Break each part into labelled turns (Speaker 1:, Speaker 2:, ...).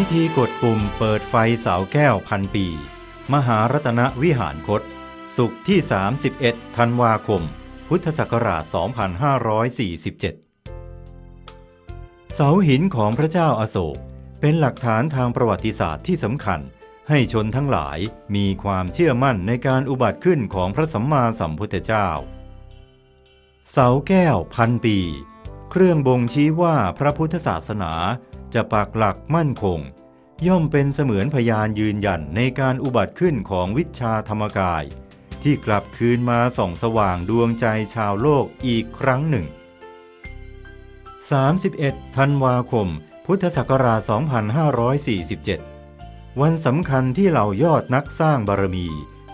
Speaker 1: พิธีกดปุ่มเปิดไฟเสาแก้วพันปี มหารัตนวิหารคต สุขที่ 31 ธันวาคม พุทธศักราช 2547 เสาหินของพระเจ้าอาโศก เป็นหลักฐานทางประวัติศาสตร์ที่สำคัญ ให้ชนทั้งหลายมีความเชื่อมั่นในการอุบัติขึ้นของพระสัมมาสัมพุทธเจ้า เสาแก้วพันปี เครื่องบ่งชี้ว่าพระพุทธศาสนา จะปักหลักมั่นคง ย่อมเป็นเสมือนพยานยืนยันในการอุบัติขึ้นของวิชาธรรมกาย ที่กลับคืนมาส่องสว่างดวงใจชาวโลกอีกครั้งหนึ่ง 31 ธันวาคม พุทธศักราช 2547 วันสำคัญที่เหล่ายอดนักสร้างบารมี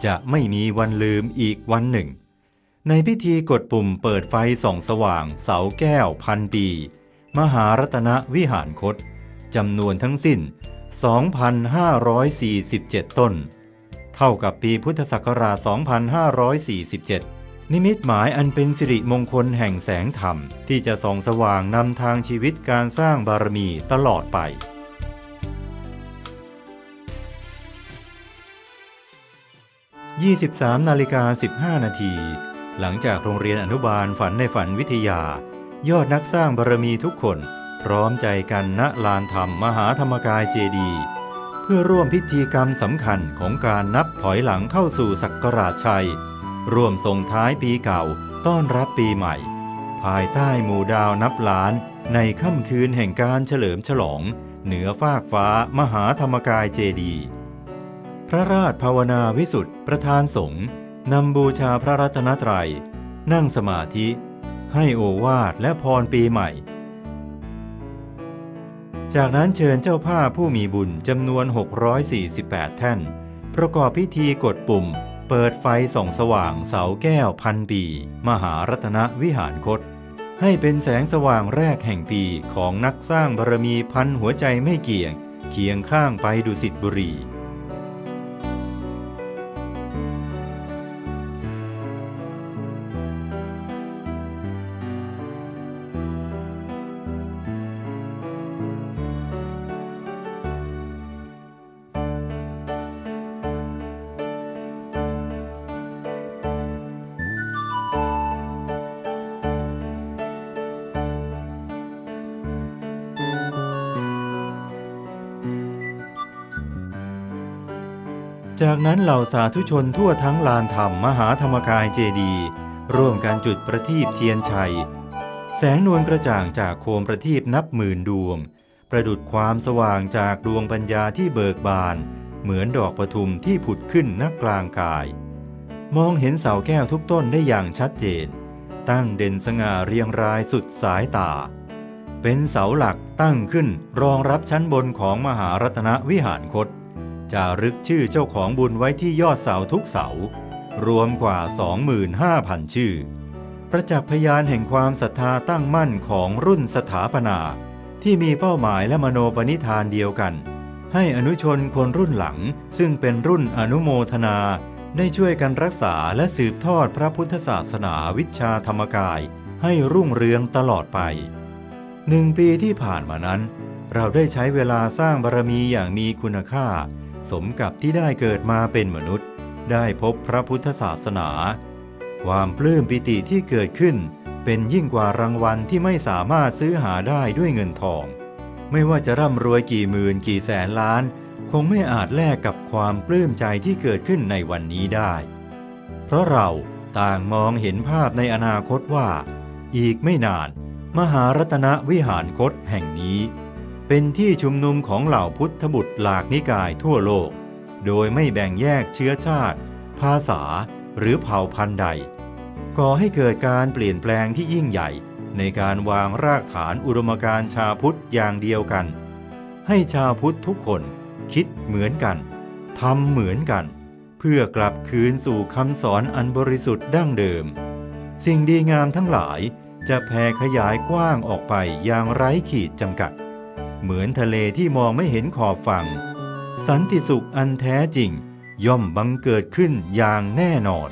Speaker 1: จะไม่มีวันลืมอีกวันหนึ่ง ในพิธีกดปุ่มเปิดไฟส่องสว่างเสาแก้วพันปี มหารัตนวิหารคต จำนวนทั้งสิ้น 2,547 ต้น เท่ากับปีพุทธศักราช 2547 นิมิตหมายอันเป็นสิริมงคลแห่งแสงธรรม ที่จะส่องสว่างนำทางชีวิตการสร้างบารมีตลอดไป23นาฬิกา15 นาที หลังจากโรงเรียนอนุบาลฝันในฝันวิทยา ยอดนักสร้างบารมีทุกคน พร้อมใจกันณลานธรรมมหาธรรมกายเจดี เพื่อร่วมพิธีกรรมสำคัญของการนับถอยหลังเข้าสู่ศักราชชัย ร่วมส่งท้ายปีเก่าต้อนรับปีใหม่ ภายใต้หมู่ดาวนับล้านในค่ำคืนแห่งการเฉลิมฉลอง เหนือฟากฟ้ามหาธรรมกายเจดี พระราชภาวนาวิสุทธิ์ประธานสงฆ์นำบูชาพระรัตนตรัย นั่งสมาธิ ให้โอวาทและพรปีใหม่ จากนั้นเชิญเจ้าภาพผู้มีบุญจำนวน 648 แท่น ประกอบพิธีกดปุ่ม เปิดไฟส่องสว่างเสาแก้วพันปี มหารัตนวิหารคต ให้เป็นแสงสว่างแรกแห่งปีของนักสร้างบารมีพันหัวใจไม่เกี่ยง เคียงข้างไปดุสิตบุรี จากนั้นเหล่าสาธุชนทั่วทั้งลานธรรมมหาธรรมกายเจดีร่วมการจุดประทีปเทียนชัย แสงนวลกระจ่างจากโคมประทีปนับหมื่นดวง ประดุดความสว่างจากดวงปัญญาที่เบิกบาน เหมือนดอกประทุมที่ผุดขึ้นนักกลางกาย มองเห็นเสาแก้วทุกต้นได้อย่างชัดเจน ตั้งเด่นสง่าเรียงรายสุดสายตา เป็นเสาหลักตั้งขึ้นรองรับชั้นบนของมหารัตนวิหารคต จารึกชื่อเจ้าของบุญไว้ที่ยอดเสาทุกเสา รวมกว่า 25,000 ชื่อ ประจักษ์พยานแห่งความศรัทธาตั้งมั่นของรุ่นสถาปนา ที่มีเป้าหมายและมโนปณิธานเดียวกัน ให้อนุชนคนรุ่นหลังซึ่งเป็นรุ่นอนุโมทนา ได้ช่วยกันรักษาและสืบทอดพระพุทธศาสนาวิชาธรรมกาย ให้รุ่งเรืองตลอดไปหนึ่งปีที่ผ่านมานั้น เราได้ใช้เวลาสร้างบารมีอย่างมีคุณค่า สมกับที่ได้เกิดมาเป็นมนุษย์ ได้พบพระพุทธศาสนา ความปลื้มปิติที่เกิดขึ้น เป็นยิ่งกว่ารางวัลที่ไม่สามารถซื้อหาได้ด้วยเงินทอง ไม่ว่าจะร่ำรวยกี่หมื่นกี่แสนล้าน คงไม่อาจแลกกับความปลื้มใจที่เกิดขึ้นในวันนี้ได้ เพราะเราต่างมองเห็นภาพในอนาคตว่า อีกไม่นาน มหารัตนวิหารคตแห่งนี้ เป็นที่ชุมนุมของเหล่าพุทธบุตรหลากนิกายทั่วโลก โดยไม่แบ่งแยกเชื้อชาติ ภาษาหรือเผ่าพันธุ์ใด ก่อให้เกิดการเปลี่ยนแปลงที่ยิ่งใหญ่ ในการวางรากฐานอุดมการณ์ชาพุทธอย่างเดียวกัน ให้ชาพุทธทุกคนคิดเหมือนกันทำเหมือนกัน เพื่อกลับคืนสู่คำสอนอันบริสุทธิ์ดั้งเดิม สิ่งดีงามทั้งหลายจะแผ่ขยายกว้างออกไปอย่างไร้ขีดจำกัด เหมือนทะเลที่มองไม่เห็นขอบฝั่ง สันติสุขอันแท้จริง ย่อมบังเกิดขึ้นอย่างแน่นอน